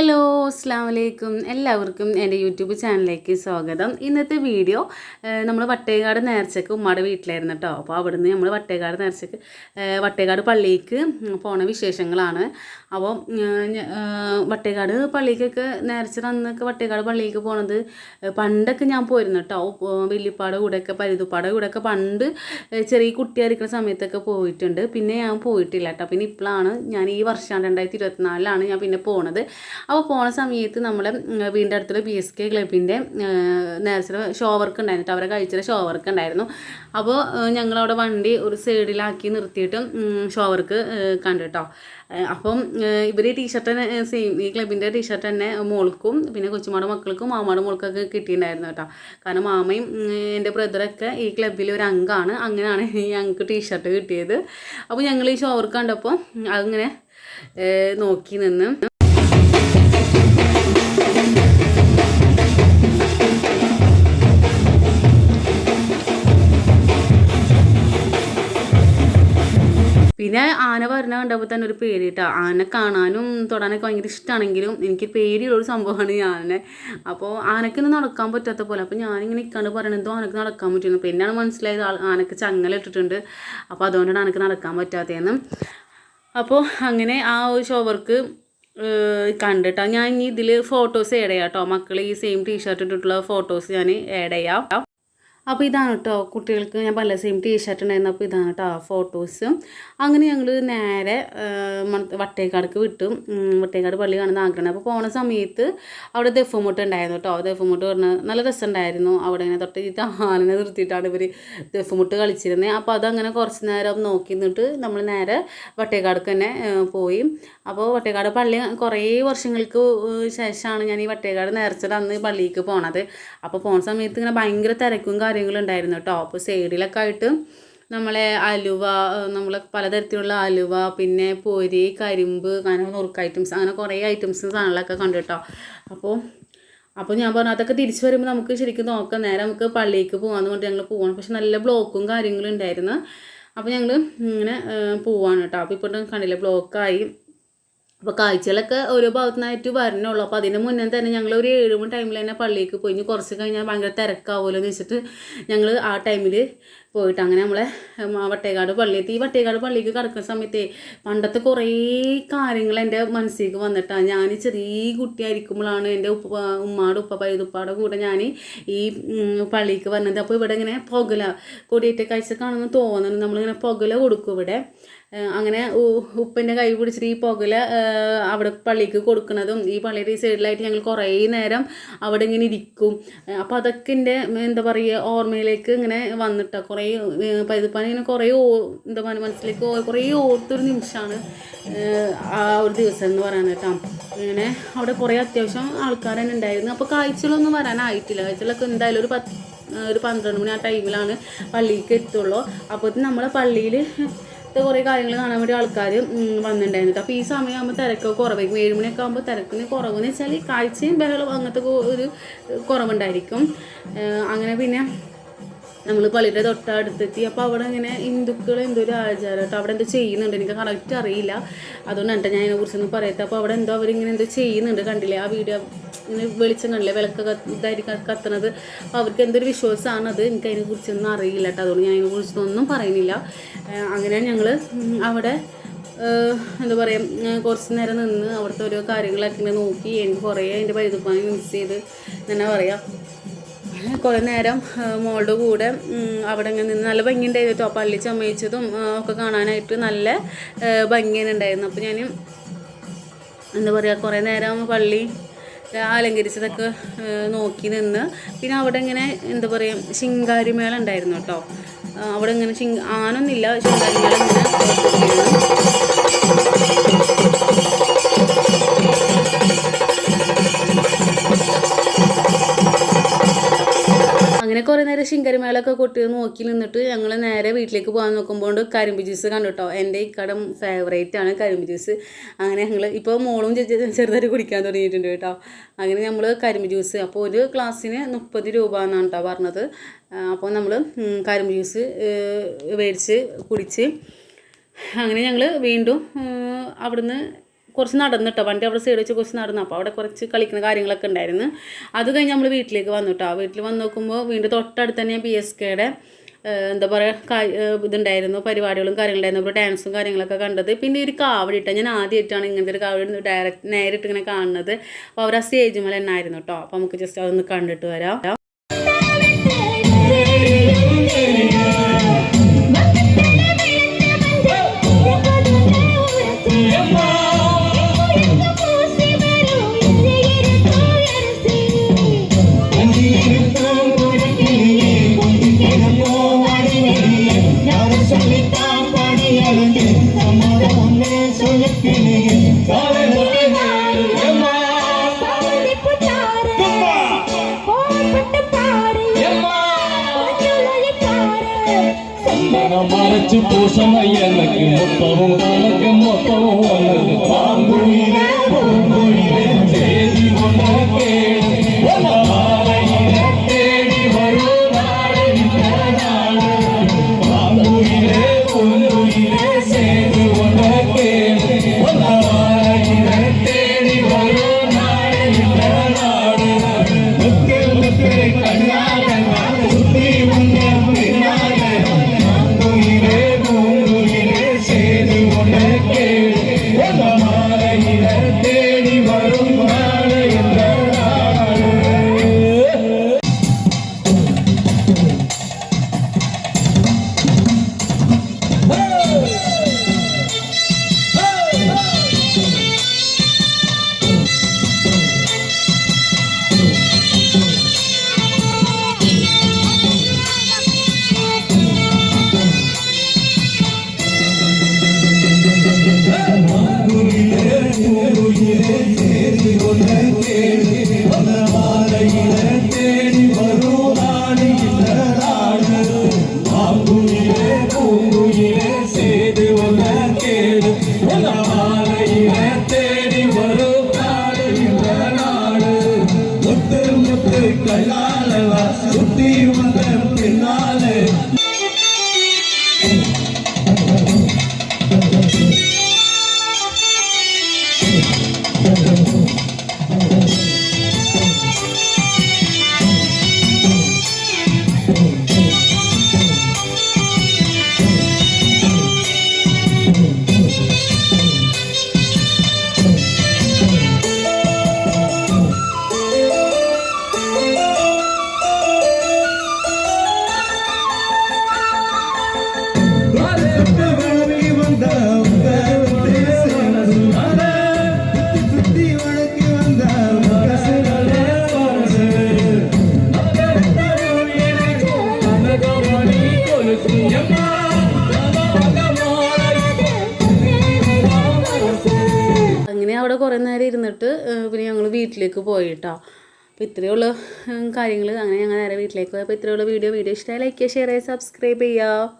Hello അസ്സാം വലൈക്കും എല്ലാവർക്കും എന്റെ യൂട്യൂബ് ചാനലിലേക്ക് സ്വാഗതം. ഇന്നത്തെ വീഡിയോ നമ്മൾ വട്ടേകാട് നേർച്ചക്ക് ഉമ്മയുടെ വീട്ടിലായിരുന്നു കേട്ടോ. അപ്പോൾ അവിടുന്ന് നമ്മൾ വട്ടേകാട് നേർച്ചക്ക് വട്ടേകാട് പള്ളിക്ക് പോണ വിശേഷങ്ങളാണ്. അപ്പോൾ വട്ടേകാട് പള്ളിക്കൊക്കെ നേർച്ച അന്നൊക്കെ വട്ടേകാട് പള്ളിക്ക് പോണത് പണ്ടൊക്കെ ഞാൻ പോയിരുന്നു കേട്ടോ. ഉപ്പ് വല്യപ്പാടെ കൂടെയൊക്കെ പരുതുപ്പാട് കൂടെയൊക്കെ പണ്ട് ചെറിയ കുട്ടിയായിരിക്കുന്ന സമയത്തൊക്കെ പോയിട്ടുണ്ട്. പിന്നെ ഞാൻ പോയിട്ടില്ല കേട്ടോ. പിന്നെ ഇപ്പോഴാണ് ഞാൻ ഈ വർഷം രണ്ടായിരത്തി ഇരുപത്തിനാലിലാണ് ഞാൻ പിന്നെ പോണത്. അപ്പോൾ പോണ സമയത്ത് നമ്മൾ വീടിന്റെ അടുത്തുള്ള ബി എസ് കെ ക്ലബിന്റെ നേരത്തെ ഷോ വർക്ക് ഉണ്ടായിരുന്നു. അവരെ കഴിച്ചിട്ട് ഷോ വർക്ക് ഉണ്ടായിരുന്നു അപ്പോൾ ഞങ്ങളവിടെ വണ്ടി ഒരു സൈഡിലാക്കി നിർത്തിയിട്ട് ഷോ വർക്ക് കണ്ടു കേട്ടോ അപ്പം ഇവർ ഈ ടീഷർട്ട് സെയിം ഈ ക്ലബിന്റെ ടീഷർട്ട് തന്നെ മോൾക്കും പിന്നെ കൊച്ചുമാട് മക്കൾക്കും മാമാടെ മോൾക്കൊക്കെ കിട്ടിയിട്ടുണ്ടായിരുന്നു കേട്ടോ. കാരണം മാമയും എന്റെ ബ്രദറൊക്കെ ഈ ക്ലബിൽ ഒരു അംഗമാണ്. അങ്ങനെയാണ് ഞങ്ങൾക്ക് ടീഷർട്ട് കിട്ടിയത്. അപ്പോൾ ഞങ്ങൾ ഈ ഷോ വർക്ക് കണ്ടപ്പോൾ അതിങ്ങനെ നോക്കി നിന്ന് പിന്നെ ആന പറഞ്ഞ കണ്ടപ്പോൾ തന്നെ ഒരു പേടി കേട്ടോ ആന കാണാനും തൊടാനൊക്കെ ഭയങ്കര ഇഷ്ടമാണെങ്കിലും എനിക്ക് പേടിയുള്ളൊരു സംഭവമാണ് ഞാൻ അപ്പോൾ ആനക്കൊന്നും നടക്കാൻ പറ്റാത്ത പോലെ. അപ്പോൾ ഞാനിങ്ങനെ നിൽക്കാണ്ട് പറയണത് ആനക്ക് നടക്കാൻ പറ്റുന്നു പിന്നെയാണ് മനസ്സിലായത് ആനക്ക് ചങ്ങല ഇട്ടിട്ടുണ്ട്. അപ്പോൾ അതുകൊണ്ടാണ് ആനക്ക് നടക്കാൻ പറ്റാത്തതെന്ന്. അപ്പോൾ അങ്ങനെ ആ ഒരു ഷോവർക്ക് കണ്ടിട്ടാണ് കണ്ടിട്ടോ. ഞാൻ ഇനി ഇതിൽ ഫോട്ടോസ് ആഡ് ചെയ്യാം കേട്ടോ മക്കൾ ഈ സെയിം ടീഷർട്ട് ഇട്ടിട്ടുള്ള ഫോട്ടോസ് ഞാൻ ആഡ് ചെയ്യാം. അപ്പോൾ ഇതാണ് കേട്ടോ കുട്ടികൾക്ക് ഞാൻ പല സെയിം ടീഷർട്ട് ഉണ്ടായിരുന്നു. അപ്പോൾ ഇതാണ് കേട്ടോ ഫോട്ടോസ് അങ്ങനെ ഞങ്ങൾ നേരെ വട്ടേക്കാടക്ക് വിട്ടു. വട്ടേക്കാട് പള്ളി കാണുന്ന ആഗ്രഹം. അപ്പോൾ പോണ സമയത്ത് അവിടെ ദഫുമുട്ട് ഉണ്ടായിരുന്നു കേട്ടോ ദഫുമുട്ട് പറഞ്ഞ നല്ല രസമുണ്ടായിരുന്നു. അവിടെ ഇങ്ങനെ തൊട്ട് ഈ താലിനെ നിർത്തിയിട്ടാണ് ഇവർ ദഫുമുട്ട് കളിച്ചിരുന്നത് അപ്പോൾ അതങ്ങനെ കുറച്ച് നേരം നോക്കി നിന്നിട്ട് നമ്മൾ നേരെ വട്ടേക്കാടക്ക് തന്നെ പോയി. അപ്പോൾ വട്ടേക്കാട് പള്ളി കുറേ വർഷങ്ങൾക്ക് ശേഷമാണ് ഞാൻ ഈ വട്ടേക്കാട് നേർച്ചയുടെ അന്ന് പള്ളിക്ക് പോണത്. അപ്പോൾ പോണ സമയത്ത് ഇങ്ങനെ ഭയങ്കര തിരക്കും കാര്യങ്ങളും ഉണ്ടായിരുന്നു കേട്ടോ. അപ്പോൾ സൈഡിലൊക്കെ ആയിട്ട് നമ്മളെ അലുവ നമ്മൾ പലതരത്തിലുള്ള അലുവ പിന്നെ പൊരി കരിമ്പ് അങ്ങനെ നുറുക്ക് ഐറ്റംസ് അങ്ങനെ കുറേ ഐറ്റംസ് സാധനങ്ങളൊക്കെ കണ്ടു കേട്ടോ. അപ്പോൾ അപ്പോൾ ഞാൻ പറഞ്ഞു അതൊക്കെ തിരിച്ചു വരുമ്പോൾ നമുക്ക് ശരിക്കും നോക്കാം. നേരെ നമുക്ക് പള്ളിക്ക് പോകാമെന്ന് പറഞ്ഞിട്ട് ഞങ്ങൾ പോകണം പക്ഷെ നല്ല ബ്ലോക്കും കാര്യങ്ങളും ഉണ്ടായിരുന്നു. അപ്പോൾ ഞങ്ങൾ ഇങ്ങനെ പോവാണ് കേട്ടോ. അപ്പോൾ ഇപ്പോൾ കണ്ടില്ല. ബ്ലോക്കായി അപ്പോൾ കാഴ്ചകളൊക്കെ ഓരോ ഭാഗത്തുനിന്നായിട്ട് വരണുള്ളൂ. അപ്പോൾ അതിന് മുന്നേ തന്നെ ഞങ്ങൾ ഒരു ഏഴ് മണി ടൈമിൽ തന്നെ പള്ളിക്ക് പോയി. കുറച്ച് കഴിഞ്ഞാൽ ഭയങ്കര തിരക്കാവുമല്ലോ എന്ന് വെച്ചിട്ട് ഞങ്ങൾ ആ ടൈമിൽ പോയിട്ട് അങ്ങനെ നമ്മളെ വട്ടേക്കാട് പള്ളിയെത്തി. ഈ വട്ടേക്കാട് പള്ളിക്ക് കിടക്കുന്ന സമയത്തേ പണ്ടത്തെ കുറേ കാര്യങ്ങൾ എന്റെ മനസ്സിലേക്ക് വന്നിട്ടാണ് ഞാൻ ചെറിയ കുട്ടിയായിരിക്കുമ്പോഴാണ് എന്റെ ഉപ്പ ഉമ്മാടെ ഉപ്പ പൈതുപ്പാടെ കൂടെ ഞാൻ ഈ പള്ളിക്ക് വന്നത്. അപ്പോൾ ഇവിടെ ഇങ്ങനെ പുകല കൊടിയേറ്റ കാഴ്ച കാണുമെന്ന് തോന്നുന്നു. നമ്മളിങ്ങനെ പുകല കൊടുക്കും ഇവിടെ. അങ്ങനെ ഉപ്പിന്റെ കൈ പിടിച്ചിട്ട് ഈ പുകല അവിടെ പള്ളിക്ക് കൊടുക്കുന്നതും ഈ പള്ളിയുടെ ഈ സൈഡിലായിട്ട് ഞങ്ങൾ കുറേ നേരം അവിടെ ഇങ്ങനെ ഇരിക്കും. അപ്പോൾ അതൊക്കെ എന്റെ എന്താ പറയുക ഓർമ്മയിലേക്ക് ഇങ്ങനെ വന്നിട്ടാണ് കുറേ പൈതപ്പാൻ ഇങ്ങനെ കുറേ ഓ എന്താ പറയുക മനസ്സിലേക്ക് കുറേ ഓർത്തൊരു നിമിഷമാണ് ആ ഒരു ദിവസം എന്ന് പറയുന്നത് കേട്ടോ. ഇങ്ങനെ അവിടെ കുറേ അത്യാവശ്യം ആൾക്കാർ തന്നെ ഉണ്ടായിരുന്നു. അപ്പോൾ കാഴ്ചകളൊന്നും വരാനായിട്ടില്ല. കാഴ്ചകളൊക്കെ എന്തായാലും ഒരു പത്ത് ഒരു പന്ത്രണ്ട് മണി ആ ടൈമിലാണ് പള്ളിക്ക് എത്തുള്ളൂ. അപ്പോൾ നമ്മളെ പള്ളിയിൽ കുറേ കാര്യങ്ങൾ കാണാൻ വേണ്ടി ആൾക്കാർ വന്നിട്ടുണ്ടായിരുന്നു അപ്പോൾ ഈ സമയമാകുമ്പോൾ തിരക്കൊക്കെ കുറവായിരിക്കും. ഏഴ് മണിയൊക്കെ ആകുമ്പോൾ തിരക്കിന് കുറവെന്ന് വെച്ചാൽ കാഴ്ചയും ബഹളം അങ്ങനത്തെ ഒരു കുറവുണ്ടായിരിക്കും. അങ്ങനെ പിന്നെ നമ്മൾ പള്ളിയുടെ തൊട്ടടുത്തെത്തി. അപ്പോൾ അവിടെ ഇങ്ങനെ ഹിന്ദുക്കൾ എന്തോ ഒരു ആചാരം കേട്ടോ. അവിടെ എന്തോ ചെയ്യുന്നുണ്ട്. എനിക്ക് കറക്റ്റ് അറിയില്ല. അതുകൊണ്ടാണ് ഞാൻ അതിനെക്കുറിച്ചൊന്നും പറയത്തെ അപ്പോൾ അവിടെ എന്തോ അവരിങ്ങനെ എന്തോ ചെയ്യുന്നുണ്ട് കണ്ടില്ലേ? ആ വീഡിയോ ഇങ്ങനെ വെളിച്ചം കണ്ടില്ലേ? വിളക്ക് ഇതായിരിക്കും കത്തണത്. അപ്പോൾ അവർക്ക് എന്തൊരു വിശ്വാസമാണത് എനിക്ക് അതിനെക്കുറിച്ചൊന്നും അറിയില്ല കേട്ടോ. അതുകൊണ്ട് ഞാൻ അതിനെക്കുറിച്ചൊന്നും പറയുന്നില്ല. അങ്ങനെ ഞങ്ങൾ അവിടെ എന്താ പറയുക കുറച്ച് നേരം നിന്ന് അവിടുത്തെ ഓരോ കാര്യങ്ങളൊക്കെ ഇങ്ങനെ നോക്കി. എനിക്ക് കുറേ അതിന്റെ പരിതുപ്പാൻ മിസ് ചെയ്ത് എന്നാ പറയുക കുറേ നേരം മോളുടെ കൂടെ അവിടെ ഇങ്ങനെ നിന്ന് നല്ല ഭംഗി ഉണ്ടായിരുന്നു കേട്ടോ. പള്ളി ചമയിച്ചതും ആ, ഒക്കെ കാണാനായിട്ട് നല്ല ഭംഗി ഭംഗിയാണ് ഉണ്ടായിരുന്നു അപ്പോൾ ഞാൻ എന്താ പറയുക കുറേ നേരം പള്ളി അലങ്കരിച്ചതൊക്കെ നോക്കി നിന്ന് പിന്നെ അവിടെ ഇങ്ങനെ എന്താ പറയുക ശിങ്കാരിമേള ഉണ്ടായിരുന്നു കേട്ടോ. അവിടെ ഇങ്ങനെ ശിങ്ക ആനൊന്നുമില്ല ശിങ്കാരിമേള ഇങ്ങനെ കുറേ നേരം ശിങ്കരിമേളൊക്കെ കൊട്ടി നോക്കി നിന്നിട്ട് ഞങ്ങൾ നേരെ വീട്ടിലേക്ക് പോകാൻ നോക്കുമ്പോൾ കരിമ്പ് ജ്യൂസ് കണ്ടു കേട്ടോ എന്റെ ഇക്കടം ഫേവറേറ്റ് ആണ് കരിമ്പ് ജ്യൂസ് അങ്ങനെ ഞങ്ങൾ ഇപ്പോൾ മോളും ചെറുതായി കുടിക്കാൻ തുടങ്ങിയിട്ടുണ്ട് കേട്ടോ. അങ്ങനെ നമ്മൾ കരിമ്പ് ജ്യൂസ് അപ്പോൾ ഒരു ഗ്ലാസ്സിന് മുപ്പത് രൂപ എന്നാണ് കേട്ടോ പറഞ്ഞത്. അപ്പോൾ നമ്മൾ കരിമ്പ് ജ്യൂസ് മേടിച്ച് കുടിച്ച് അങ്ങനെ ഞങ്ങൾ വീണ്ടും അവിടുന്ന് കുറച്ച് നടന്നിട്ടോ വണ്ടി അവിടെ സൈഡ് വെച്ച് കുറച്ച് നടന്നു. അപ്പോൾ അവിടെ കുറച്ച് കളിക്കുന്ന കാര്യങ്ങളൊക്കെ ഉണ്ടായിരുന്നു. അത് കഴിഞ്ഞ് നമ്മൾ വീട്ടിലേക്ക് വന്നു കേട്ടോ വീട്ടിൽ വന്ന് നോക്കുമ്പോൾ വീണ്ടും തൊട്ടടുത്ത് തന്നെ പി എസ് കെയുടെ എന്താ പറയുക ഇതുണ്ടായിരുന്നു. പരിപാടികളും കാര്യങ്ങളുണ്ടായിരുന്നു. അപ്പോൾ ഡാൻസും കാര്യങ്ങളൊക്കെ കണ്ടത്. പിന്നെ ഒരു കാവടി ഇട്ട ഞാൻ ആദ്യമായിട്ടാണ് ഇങ്ങനത്തെ ഒരു കാവടി ഡയറക്റ്റ് നേരിട്ട് ഇങ്ങനെ കാണുന്നത്. അപ്പോൾ അവർ ആ സ്റ്റേജ് മേലെ തന്നെ ആയിരുന്നു കേട്ടോ അപ്പോൾ നമുക്ക് ജസ്റ്റ് അതൊന്ന് കണ്ടിട്ട് വരാം. மறைச்சு பூசண எனக்கு மொத்தமும் உனக்கு மொத்தமும் உனக்கு பாம்புயிலே பூங்குயிலே செய்தி உனக்கு Thank you. കുറേ നേരം ഇരുന്നിട്ട് പിന്നെ ഞങ്ങൾ വീട്ടിലേക്ക് പോയിട്ടോ. അപ്പോൾ ഇത്രയുള്ള കാര്യങ്ങൾ അങ്ങനെ ഞങ്ങൾ നേരെ വീട്ടിലേക്ക് പോയി അപ്പോൾ ഇത്രയുള്ള വീഡിയോ വീഡിയോ ഇഷ്ടമായി ലൈക്ക് ചെയ്യുക ഷെയർ ചെയ്യുക സബ്സ്ക്രൈബ് ചെയ്യുക.